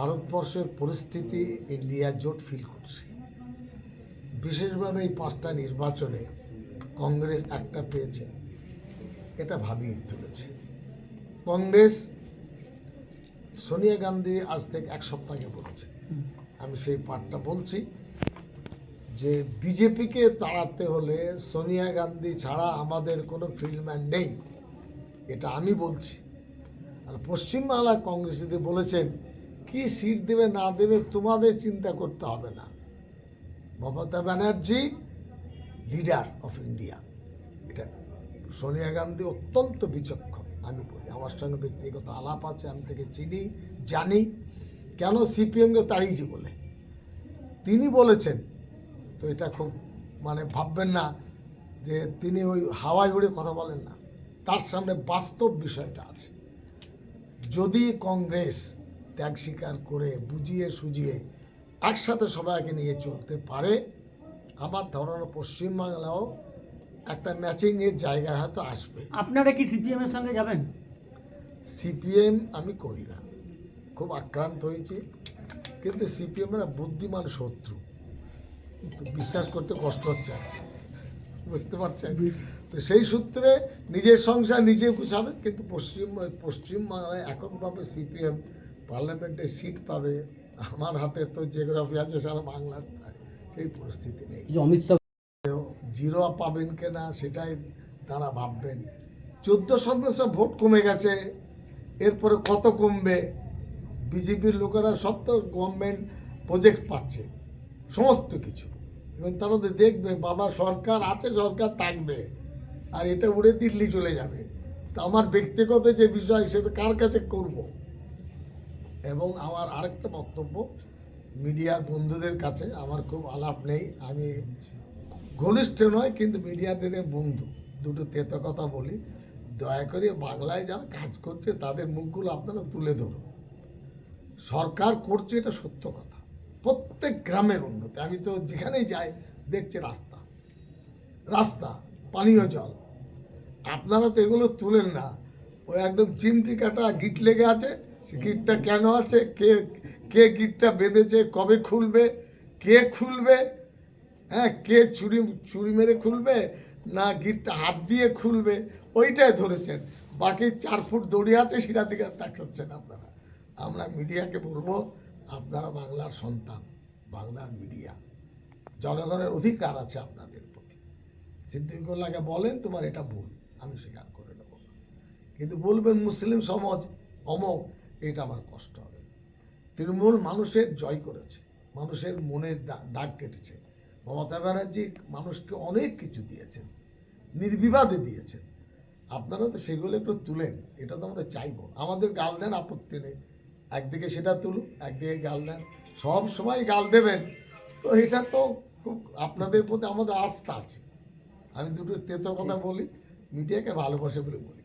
ভারতবর্ষের পরিস্থিতি ইন্ডিয়া জোট ফিল করছে। বিশেষভাবে এই পাঁচটা নির্বাচনে কংগ্রেস একটা পেয়েছে, এটা ভাবিয়ে তুলেছে। কংগ্রেস সোনিয়া গান্ধী আজ থেকে এক সপ্তাহে বলেছে। আমি সেই পাঠটা বলছি যে বিজেপিকে তাড়াতে হলে সোনিয়া গান্ধী ছাড়া আমাদের কোনো ফিল্ডম্যান নেই, এটা আমি বলছি। আর পশ্চিমবাংলা কংগ্রেসিতে বলেছেন কি সিট দেবে, না দেবে, তোমাদের চিন্তা করতে হবে না। Mamata Banerjee leader of India এটা সোনিয়া গান্ধী অত্যন্ত বিচক্ষণ, আমি বলি। আমার সঙ্গে ব্যক্তিগত আলাপ আছে, আমি থেকে চিনি, জানি। কেন সিপিএমকে তাড়িয়েছি বলে? তিনি বলেছেন, তো এটা খুব মানে ভাববেন না, যে তিনি ওই হাওয়ায় উড়ে কথা বলেন না। তার সামনে বাস্তব বিষয়টা আছে। যদি কংগ্রেস ত্যাগ স্বীকার করে বুঝিয়ে সুজিয়ে একসাথে সবাইকে নিয়ে চলতে পারে। আমার ধারণা পশ্চিমবাংলাও একটা ম্যাচিংয়ের জায়গা হয়তো আসবে। আপনারা কি সিপিএম এর সঙ্গে যাবেন? সিপিএম আমি করি না। খুব আক্রান্ত হয়েছি। কিন্তু সিপিএম এর বুদ্ধিমান শত্রু। কিন্তু বিশ্বাস করতে কষ্ট হচ্ছে। বুঝতে পারছেন? তো সেই সূত্রে নিজের সংসার নিজে গুছাবে। কিন্তু পশ্চিম পশ্চিমবাংলায় এককভাবে সিপিএম পার্লামেন্টে সিট পাবে আমার হাতে তো জিওগ্রাফি আছে সারা বাংলার সেই পরিস্থিতি নেই। অমিত শাহ জিরো পাবেন কিনা সেটাই তারা ভাববেন। চোদ্দ সদস্য ভোট কমে গেছে এরপরে কত কমবে? বিজেপির লোকেরা সব তো গভর্নমেন্ট প্রজেক্ট পাচ্ছে সমস্ত কিছু। এবং তারা তো দেখবে বাবা সরকার আছে সরকার থাকবে আর এটা উড়ে দিল্লি চলে যাবে। তো আমার ব্যক্তিগত যে বিষয় সেটা কার কাছে করব? এবং আমার আরেকটা বক্তব্য, মিডিয়ার বন্ধুদের কাছে আমার খুব আলাপ নেই। আমি ঘনিষ্ঠ নয়, কিন্তু মিডিয়াদের বন্ধু। দুটো তেতো কথা বলি। দয়া করে বাংলায় যারা কাজ করছে, তাদের মুখগুলো আপনারা তুলে ধরুন। সরকার করছে এটা সত্য কথা। প্রত্যেক গ্রামের উন্নতি। আমি তো যেখানেই যাই, দেখছি রাস্তা। রাস্তা, পানীয় জল। আপনারা তো এগুলো তুলেন না। ওই একদম চিমটি কাটা গিট লেগে আছে। গিটটা কেন আছে? কে কে গিটটা বেঁধেছে? কবে খুলবে? কে খুলবে? হ্যাঁ কে চুরি চুরি মেরে খুলবে? না গিটটা হাত দিয়ে খুলবে? ওইটাই ধরেছেন। বাকি চার ফুট দড়ি আছে, সেটা দিকে তাকাচ্ছেন আপনারা। আমরা মিডিয়াকে বলব, আপনারা বাংলার সন্তান, বাংলার মিডিয়া। জনগণের অধিকার আছে আপনাদের প্রতি। সিদ্দিকুল্লাহকে বলেন, তোমার এটা ভুল, আমি স্বীকার করে নেব কিন্তু বলবেন, মুসলিম সমাজ অমক এটা আমার কষ্ট হবে। তৃণমূল মানুষের জয় করেছে মানুষের মনের দাগ কেটেছে। মমতা ব্যানার্জি মানুষকে অনেক কিছু দিয়েছেন নির্বিবাদে দিয়েছেন। আপনারা তো সেগুলো একটু তুলেন এটা তো আমরা চাইব। আমাদের গাল দেন আপত্তি নেই। একদিকে সেটা তুলুন একদিকে গাল দেন। সব সময় গাল দেবেন। তো এটা তো খুব আপনাদের প্রতি আমাদের আস্থা আছে। আমি দুটো তেতো কথা বলি মিডিয়াকে ভালোবাসে বলে বলি।